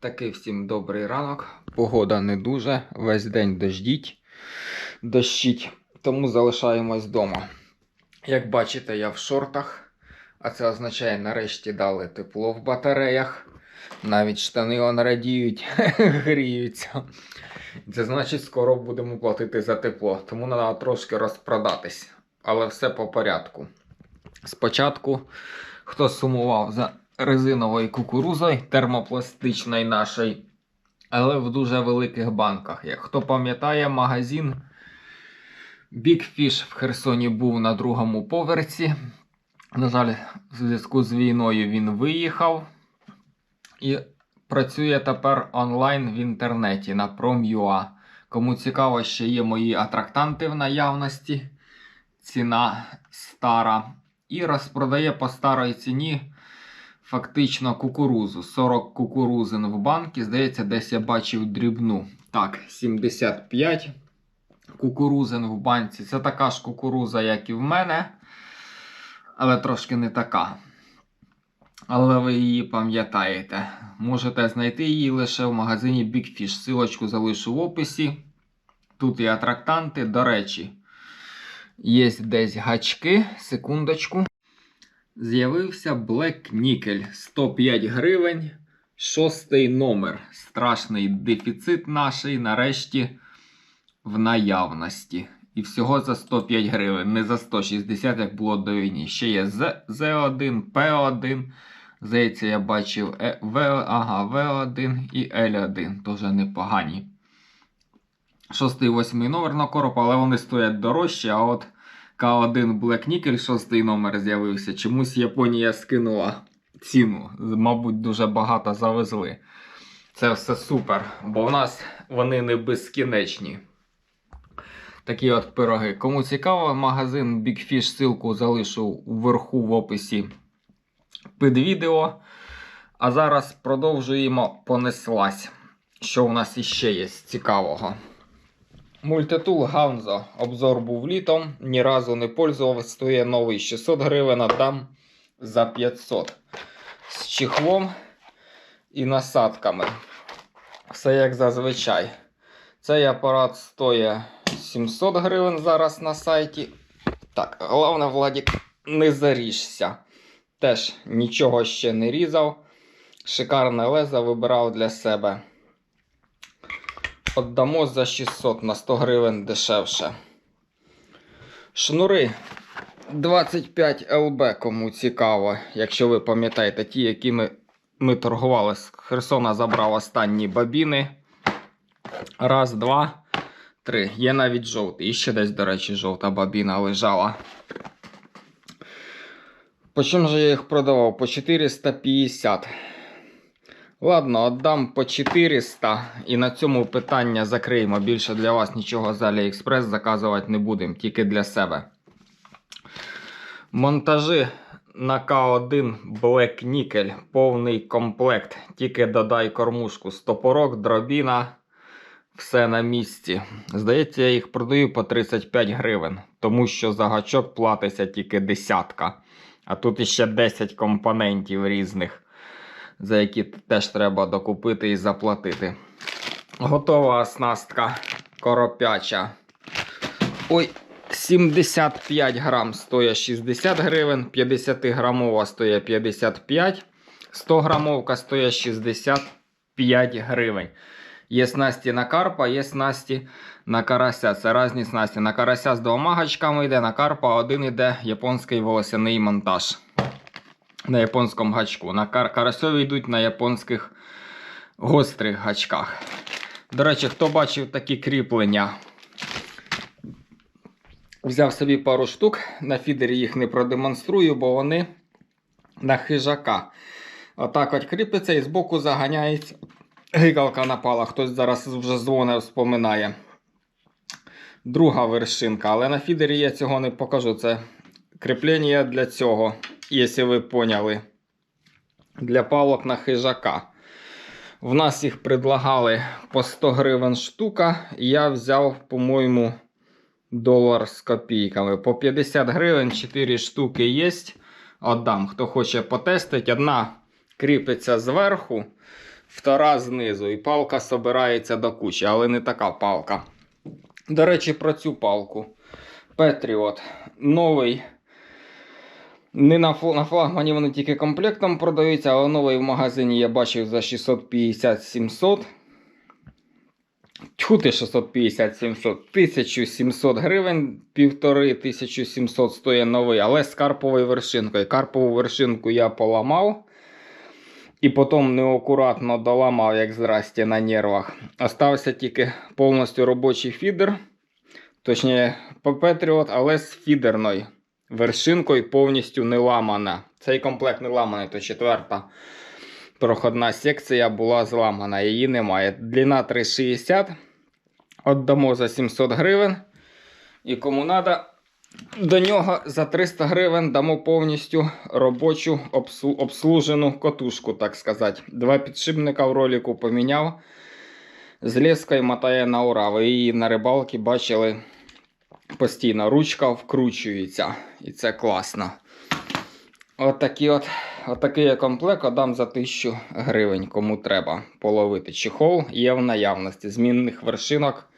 Такий всім добрий ранок. Погода не дуже, весь день дождіть, дощить, тому залишаємось вдома. Як бачите, я в шортах, а це означає, нарешті дали тепло в батареях. Навіть штани он радіють, гріються. Це значить, скоро будемо платити за тепло, тому треба трошки розпродатись. Але все по порядку. Спочатку, хто сумував за резиновою кукурузою термопластичною нашою, але в дуже великих банках. Хто пам'ятає, магазин Big Fish в Херсоні був на другому поверсі. На жаль, в зв'язку з війною він виїхав і працює тепер онлайн в інтернеті на Prom.ua. Кому цікаво, ще є мої атрактанти в наявності. Ціна стара. І розпродає по старій ціні фактично кукурузу. 40 кукурузин в банки. Здається, десь я бачив дрібну. Так, 75 кукурузин в банці. Це така ж кукуруза, як і в мене, але трошки не така. Але ви її пам'ятаєте. Можете знайти її лише в магазині Big Fish. Силочку залишу в описі. Тут і атрактанти. До речі, є десь гачки. Секундочку. З'явився Black Nickel 105 гривень. Шостий номер. Страшний дефіцит наший нарешті в наявності. І всього за 105 гривень, не за 160, як було до війни. Ще є З- Z1, P1. Здається, я бачив Е- В, ага, В1 і L1. Теж непогані. Шостий, восьмий номер на короб, але вони стоять дорожче. А от К1 Black Nickel, шостий номер з'явився. Чомусь Японія скинула ціну. Мабуть, дуже багато завезли. Це все супер, бо в нас вони не безкінечні. Такі от пироги. Кому цікаво, магазин Big Fish, ссылку залишу вверху в описі під відео. А зараз продовжуємо понеслась. Що у нас іще є цікавого? Мультитул Ганзо. Обзор був літом. Ні разу не пользував. Стоїть новий 600 гривень, а дам за 500. З чехлом і насадками. Все як зазвичай. Цей апарат стоїть 700 гривень зараз на сайті. Так, головне, Владік, не заріжся. Теж нічого ще не різав. Шикарне лезо вибирав для себе. Отдамо за 600 на 100 гривень дешевше. Шнури 25 ЛБ, кому цікаво, якщо ви пам'ятаєте, ті, які ми, торгували з Херсона, забрав останні бабіни. Раз, два, три. Є навіть жовтий. І ще десь, до речі, жовта бабіна лежала. По чому же я їх продавав? По 450. Ладно, віддам по 400 і на цьому питання закриємо. Більше для вас нічого з AliExpress заказувати не будемо, тільки для себе. Монтажі на К1 Black Nickel. Повний комплект. Тільки додай кормушку. Стопорок, дробіна. Все на місці. Здається, я їх продаю по 35 гривень, тому що за гачок платиться тільки десятка. А тут іще 10 компонентів різних, за які теж треба докупити і заплатити. Готова оснастка коропяча. Ой, 75 грам стоїть 60 гривень, 50 грамова стоїть 55, 100 грамовка стоїть 65 гривень. Є снасті на карпа, є снасті на карася. Це різні снасті. На карася з двома гачками йде, на карпа один йде японський волосяний монтаж. На японському гачку. На кар карасьові йдуть на японських гострих гачках. До речі, хто бачив такі кріплення? Взяв собі пару штук. На фідері їх не продемонструю, бо вони на хижака. Отак от кріпиться і збоку заганяється. Гикалка напала, хтось зараз вже дзвонив, вспоминає. Друга вершинка, але на фідері я цього не покажу. Це кріплення для цього, якщо ви поняли. Для палок на хижака. В нас їх предлагали по 100 гривень штука. Я взяв, по-моєму, долар з копійками. По 50 гривень 4 штуки є. Отдам. Хто хоче потестити, одна кріпиться зверху. втора знизу, і палка собирається до кучі, але не така палка. До речі, про цю палку. Петріот. Новий. Не на, на флагмані вони тільки комплектом продаються, але новий в магазині я бачив за 650-700. Тьху ти 650-700. 1700 гривень, півтори 1700 стоїть новий, але з карповою вершинкою. Карпову вершинку я поламав. І потім неакуратно доламав, як здрасте, на нервах. Остався тільки повністю робочий фідер. Точніше, Петріот, але з фідерною вершинкою повністю не ламана. Цей комплект не ламаний, то четверта проходна секція була зламана, її немає. Длина 3,60. Отдамо за 700 гривень. І кому треба, до нього за 300 гривень дамо повністю робочу обслужену котушку, так сказати. Два підшипника в ролику поміняв. З лескою мотає на ура. Ви її на рибалці бачили постійно. Ручка вкручується. І це класно. Отакий от, отакий я комплект отдам за 1000 гривень, кому треба половити. Чехол є в наявності. Змінних вершинок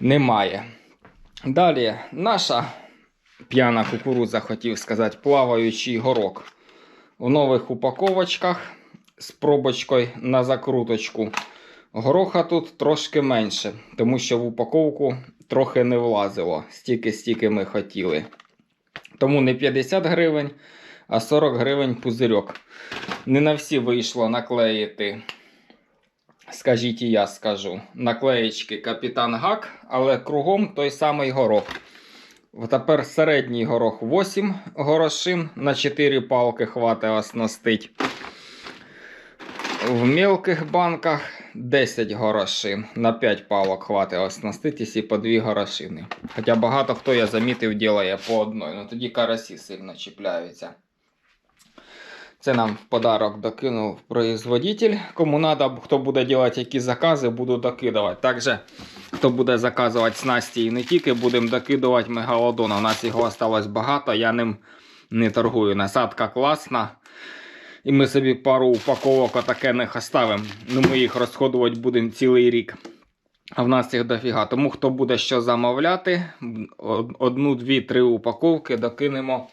немає. Далі наша п'яна кукурудза, хотів сказати, плаваючий горок. В нових упаковочках з пробочкою на закруточку. Гороха тут трошки менше, тому що в упаковку трохи не влазило, стільки-стільки ми хотіли. Тому не 50 гривень, а 40 гривень пузирьок. Не на всі вийшло наклеїти. Скажіть, і я скажу. Наклеєчки Капітан Гак, але кругом той самий горох. Тепер середній горох 8 горошин на 4 палки хватить оснастить. В мелких банках 10 горошин. На 5 палок хватить оснастить і по 2 горошини. Хоча багато хто я замітив, ділає по одной. Ну тоді карасі сильно чіпляються. Це нам в подарок докинув производитель. Кому треба, хто буде робити які закази, буду докидувати. Також, хто буде заказувати снасті і не тільки, будемо докидувати мегалодон. У нас його осталось багато, я ним не торгую. Насадка класна. І ми собі пару упаковок отакених оставимо. Ну, ми їх розходувати будемо цілий рік. А в нас їх дофіга. Тому хто буде що замовляти, одну, дві, три упаковки докинемо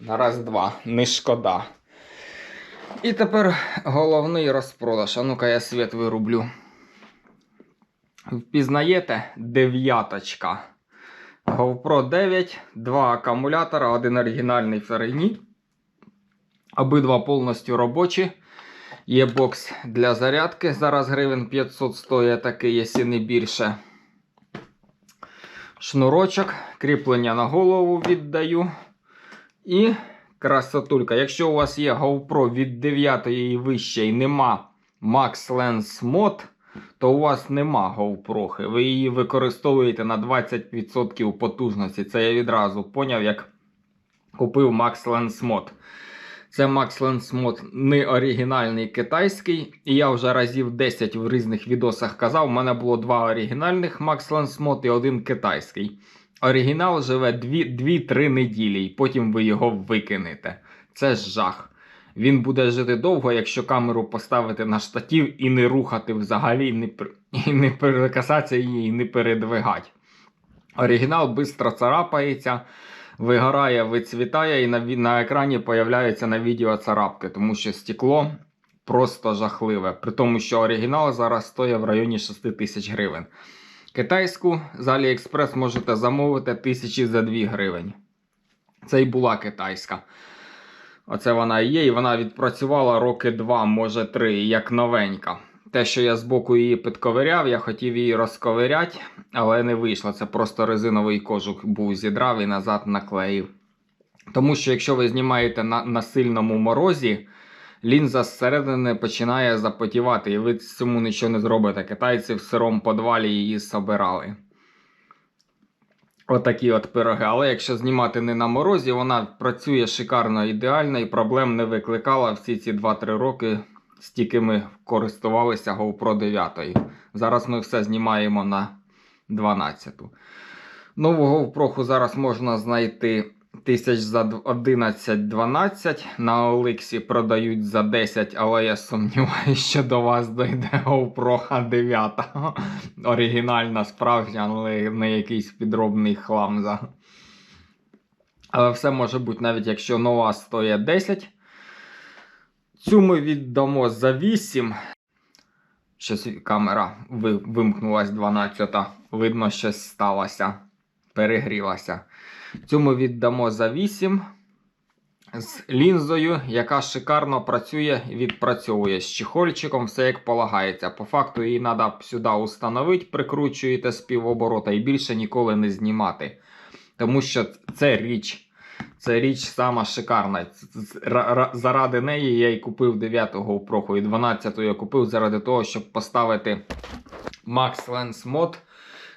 на раз-два. Не шкода. І тепер головний розпродаж. А ну-ка я світ вирублю. Впізнаєте? Дев'яточка. GoPro 9, два акумулятора, один оригінальний Ферейні. Обидва повністю робочі. Є бокс для зарядки. Зараз гривень 500 стоїть такий, якщо не більше. Шнурочок, кріплення на голову віддаю. І красотулька. Якщо у вас є GoPro від 9 і вище і нема Max Lens Mod, то у вас нема GoPro. Ви її використовуєте на 20% потужності. Це я відразу поняв, як купив Max Lens Mod. Це Max Lens не оригінальний китайський. І я вже разів 10 в різних відосах казав. У мене було два оригінальних Max Lens і один китайський. Оригінал живе 2-3 неділі, і потім ви його викинете. Це ж жах. Він буде жити довго, якщо камеру поставити на штатів і не рухати взагалі, і не, і не перекасатися її, і не передвигати. Оригінал швидко царапається, вигорає, вицвітає, і на, на екрані появляються на відео царапки, тому що стекло просто жахливе. При тому, що оригінал зараз стоїть в районі 6 тисяч гривень. Китайську з AliExpress можете замовити тисячі за 2 гривень. Це і була китайська. Оце вона і є, і вона відпрацювала роки два, може три, як новенька. Те, що я збоку її підковиряв, я хотів її розковиряти, але не вийшло. Це просто резиновий кожух був зідрав і назад наклеїв. Тому що якщо ви знімаєте на, на сильному морозі, лінза зсередини починає запотівати, і ви цьому нічого не зробите. Китайці в сирому подвалі її собирали. Отакі от пироги. Але якщо знімати не на морозі, вона працює шикарно ідеально і проблем не викликала всі ці 2-3 роки, стільки ми користувалися GoPro 9. Зараз ми все знімаємо на 12. Нову GoPro зараз можна знайти тисяч за 11-12. На Оликсі продають за 10, але я сумніваюся, що до вас дойде GoPro 9. Оригінальна, справжня, але не якийсь підробний хлам. Але все може бути, навіть якщо нова стоїть 10. Цю ми віддамо за 8. Щось камера ви- вимкнулась 12. Видно, щось сталося. Перегрілася. Цю ми віддамо за 8 з лінзою, яка шикарно працює і відпрацьовує з чехольчиком, все як полагається. По факту її треба сюди установити, прикручуєте з півоборота і більше ніколи не знімати. Тому що це річ. Це річ сама шикарна. Заради неї я й купив 9-го GoPro і 12-го я купив заради того, щоб поставити Max Lens Mod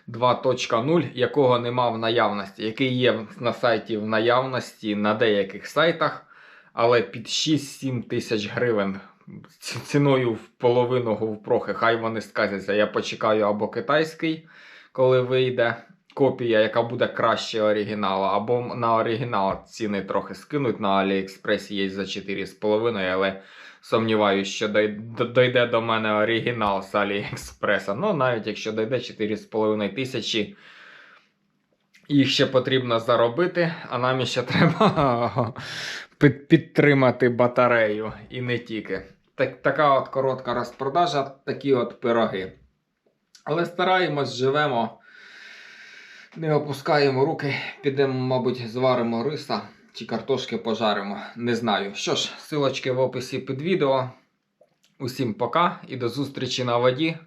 2.0, якого нема в наявності, який є на сайті в наявності на деяких сайтах, але під 6-7 тисяч гривень. Ціною в половину GoPro, хай вони сказяться. Я почекаю або китайський, коли вийде копія, яка буде краще оригіналу, або на оригінал ціни трохи скинуть на AliExpress є за 4,5, але сумніваюся, що дой- дойде до мене оригінал з AliExpress. Ну, навіть якщо дойде 4,5 тисячі, їх ще потрібно заробити, а нам ще треба підтримати батарею і не тільки. Так, така от коротка розпродажа, такі от пироги. Але стараємось, живемо, не опускаємо руки, підемо, мабуть, зваримо риса чи картошки пожаримо. Не знаю. Що ж, силочки в описі під відео. Усім пока і до зустрічі на воді.